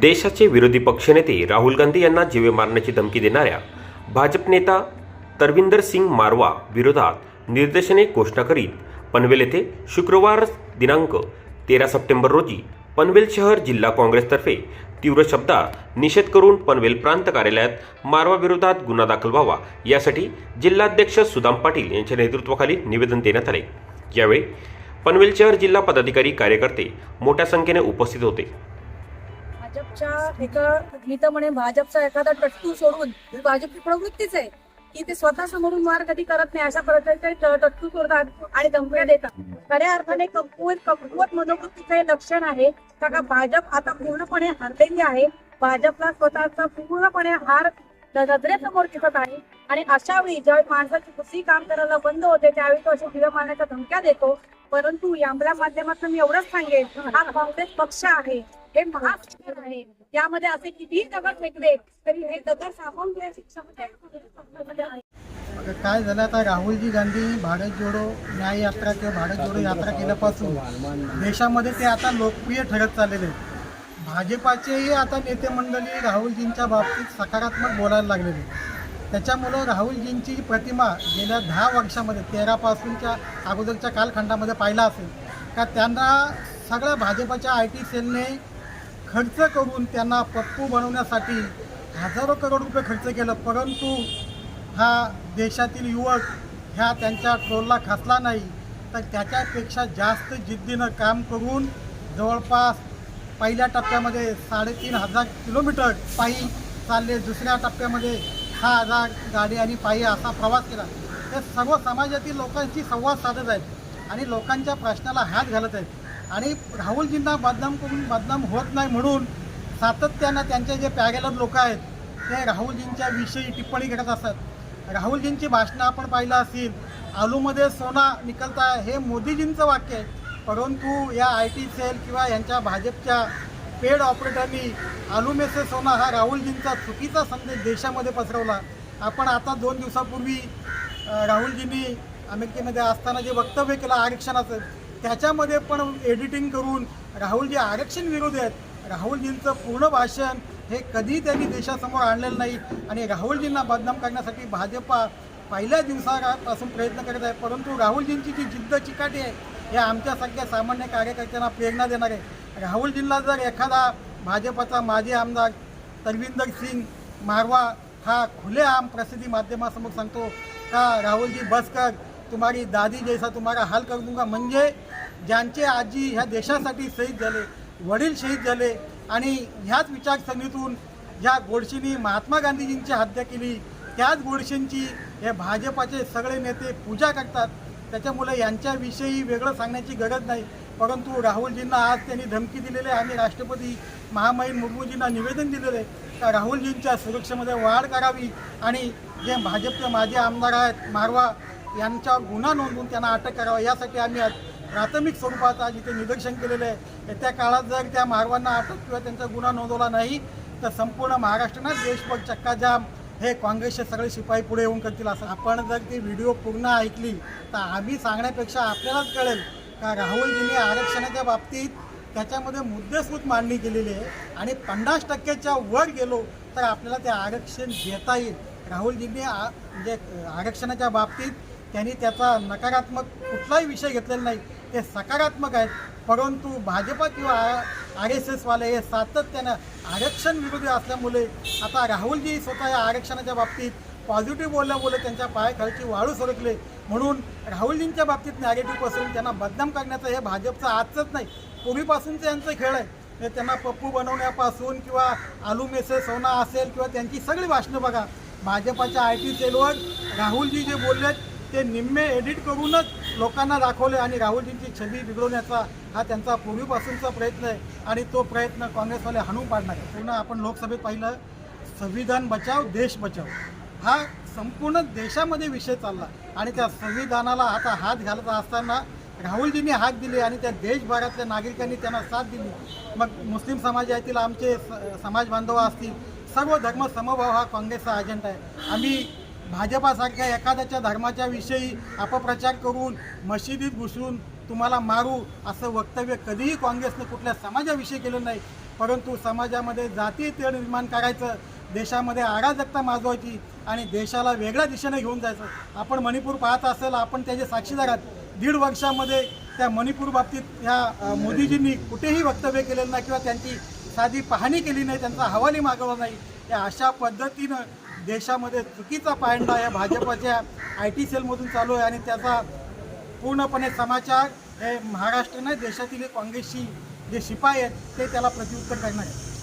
देशाचे विरोधी पक्षनेते राहुल गांधी यांना जीवे मारण्याची धमकी देणाऱ्या भाजप नेता तरविंदर सिंग मारवा विरोधात निर्देशने घोषणा करीत पनवेल येथे शुक्रवार दिनांक तेरा सप्टेंबर रोजी पनवेल शहर जिल्हा काँग्रेसतर्फे तीव्र शब्दात निषेध करून पनवेल प्रांत कार्यालयात मारवा विरोधात गुन्हा दाखल व्हावा यासाठी जिल्हाध्यक्ष सुदाम पाटील यांच्या नेतृत्वाखाली निवेदन देण्यात आले. यावेळी पनवेल शहर जिल्हा पदाधिकारी कार्यकर्ते मोठ्या संख्येने उपस्थित होते. भाजपच्या एका मी तर म्हणे भाजपचा एखादा टट्टू सोडून भाजपची प्रवृत्तीच आहे. की ते स्वतः समोरून मार कधी करत नाही अशा प्रकारचे टट्टू सोडतात आणि धमक्या देतात. खऱ्या अर्थाने कमकुवत कमकुवत मनोवृत्तीचं हे लक्षण आहे. का भाजप आता पूर्णपणे हरलेली आहे. भाजपला स्वतःचा पूर्णपणे हार नजरेसमोर दिसत आहे. आणि अशा वेळी ज्यावेळी माणसाची कुठली काम करायला बंद होते त्यावेळी तो अशा दिव्या मारण्याच्या धमक्या देतो. परंतु याच्या माध्यमातून मी एवढंच सांगेन हा काँग्रेस पक्ष आहे हे महाराष्ट्र आहे. यामध्ये असे कितीही दगड फेकले तरी हे दगड सामावून काय झालं आता? राहुलजी गांधी भारत जोडो न्याय यात्रा किंवा भारत जोडो यात्रा केल्यापासून देशामध्ये ते आता लोकप्रिय ठरत चाललेले आहेत. भाजपाचेही आता नेते मंडळी राहुलजींच्या बाबतीत सकारात्मक बोलायला लागलेले आहेत. त्याच्यामुळं राहुलजींची प्रतिमा गेल्या दहा वर्षामध्ये तेरापासूनच्या अगोदरच्या कालखंडामध्ये पाहिला असेल का त्यांना सगळ्या भाजपाच्या आय टी सेलने खर्च करून त्यांना पप्पू बनवण्यासाठी हजारो करोड रुपये खर्च केलं परंतु हा देशातील युवक ह्या त्यांच्या ट्रोलला खचला नाही. तर त्याच्यापेक्षा जास्त जिद्दीनं काम करून जवळपास पहिल्या टप्प्यामध्ये साडेतीन हजार किलोमीटर पायी चालले दुसऱ्या टप्प्यामध्ये हा हजार गाडी आणि पायी असा प्रवास केला. ते सर्व समाजातील लोकांशी संवाद साधत आहेत आणि लोकांच्या प्रश्नाला हात घालत आहेत. आणि राहुलजींना बदनाम करून बदनाम होत नाही म्हणून सातत्यानं त्यांचे जे पॅगेलर लोक आहेत ते राहुलजींच्या विषयी टिप्पणी करत असतात राहुलजींची भाषणं आपण पाहिलं असेल आलूमध्ये सोना निकलता हे मोदीजींचं वाक्य आहे. परंतु या आय टी सेल किंवा यांच्या भाजपच्या पेड ऑपरेटरनी आलू में से सोना हा राहुलजींचा चुकीचा संदेश देशामध्ये पसरवला. आपण आता दोन दिवसापूर्वी राहुलजींनी अमेरिकेमध्ये असताना जे वक्तव्य केलं आरक्षणाचं त्याच्यामध्ये पण एडिटिंग करून राहुलजी आरक्षण विरोधी आहेत. राहुलजींचं पूर्ण भाषण हे कधी त्यांनी देशासमोर आणलेलं नाही आणि राहुलजींना बदनाम करण्यासाठी भाजपा पहिल्या दिवसापासून प्रयत्न करत आहे. परंतु राहुलजींची जी जिद्द चिकाटी आहे हे आमच्यासारख्या सामान्य कार्यकर्त्यांना प्रेरणा देणार. आहे राहुलजींना जर एखादा भाजपचा माजी आमदार तरविंदर सिंग मारवा हा खुलेआम प्रसिद्धी माध्यमासमोर सांगतो का राहुलजी बस कर तुम्हारी दादी जैसा तुम्हारा हाल कर दूंगा. म्हणजे ज्यांचे आजी ह्या देशासाठी शहीद झाले वडील शहीद झाले आणि ह्याच विचारसरणीतून ज्या गोडशीनी महात्मा गांधीजींची हत्या केली त्याच गोडशींची हे भाजपाचे सगळे नेते पूजा करतात. त्याच्यामुळे यांच्याविषयी वेगळं सांगण्याची गरज नाही. परंतु राहुलजींना आज त्यांनी धमकी दिलेली आहे. आणि राष्ट्रपती महामहिम मुर्मूजींना निवेदन दिलेलं आहे. का राहुलजींच्या सुरक्षेमध्ये वाढ करावी आणि जे भाजपचे माजी आमदार आहेत मारवा यांच्यावर गुन्हा नोंदवून त्यांना अटक करावा. यासाठी आम्ही आज प्राथमिक स्वरूपात आज इथे निदर्शन केलेलं आहे. येत्या काळात जर त्या मारवांना अटक किंवा त्यांचा गुन्हा नोंदवला नाही तर संपूर्ण महाराष्ट्रानं देशभर चक्काजाम हे काँग्रेसचे सगळे शिपाई पुढे येऊन करतील. असं आपण जर ती व्हिडिओ पूर्ण ऐकली तर आम्ही सांगण्यापेक्षा आपल्यालाच कळेल का राहुलजींनी आरक्षणाच्या बाबतीत त्याच्यामध्ये मुद्देसूद मांडणी केलेली आहे आणि पन्नास टक्क्याच्या वर गेलो तर आपल्याला ते आरक्षण घेता येईल. राहुलजींनी आ म्हणजे आरक्षणाच्या बाबतीत त्यांनी त्याचा नकारात्मक कुठलाही विषय घेतलेला नाही. ते सकारात्मक आहेत. परंतु भाजपा किंवा आर एस एसवाले हे सातत्यानं आरक्षण विरोधी असल्यामुळे आता राहुलजी स्वतः या आरक्षणाच्या बाबतीत पॉझिटिव्ह बोलल्यामुळे त्यांच्या पायाखालची वाळू सरकले. म्हणून राहुलजींच्या बाबतीत नॅगेटिव्ह पसरून त्यांना बदनाम करण्याचं हे भाजपचं आजचंच नाही. पूर्वीपासूनचं यांचं खेळ आहे. ते त्यांना पप्पू बनवण्यापासून किंवा आलू मेसे सोना असेल किंवा त्यांची सगळी भाषणं बघा. भाजपाच्या आय टी सेलवर राहुलजी जे बोललेत ते निम्मे एडिट करूनच लोकांना दाखवले आणि राहुलजींची छबी बिघडवण्याचा हा त्यांचा पूर्वीपासूनचा प्रयत्न आहे. आणि तो प्रयत्न काँग्रेसवाले हाणून पाडणार आहे. पुन्हा आपण लोकसभेत पाहिलं संविधान बचाव देश बचाव. हा संपूर्ण देशामध्ये विषय चालला. आणि त्या संविधानाला आता हात घालत असताना राहुलजींनी हात दिले आणि त्या देशभरातल्या नागरिकांनी त्यांना साथ दिली. मग मुस्लिम समाजातील आमचे स- समाज बांधव असतील सर्व धर्म समभाव हा काँग्रेसचा अजेंडा आहे. आम्ही भाजपासारख्या एखाद्याच्या धर्माच्या विषयी अपप्रचार करून मशिदीत घुसून तुम्हाला मारू असं वक्तव्य कधीही काँग्रेसनं कुठल्या समाजाविषयी केलं नाही. परंतु समाजामध्ये जातीय तेढ निर्माण करायचं देशामध्ये अराजकता माजवायची आणि देशाला वेगळ्या दिशेने घेऊन जायचं. आपण मणिपूर पाहत असेल आपण त्याचे साक्षीदार आहात दीड वर्षामध्ये त्या मणिपूर बाबतीत ह्या मोदीजींनी कुठेही वक्तव्य केलेलं नाही किंवा त्यांची साधी पाहणी केली नाही त्यांचा हवाली मागवला नाही. या अशा पद्धतीनं देशामध्ये चुकीचा पायंडा या भाजपच्या आय टी सेलमधून चालू आहे आणि त्याचा पूर्णपणे समाचार हे महाराष्ट्र नाही देशातील काँग्रेसची जे शिपाई आहेत ते त्याला प्रत्युत्तर करणार आहेत.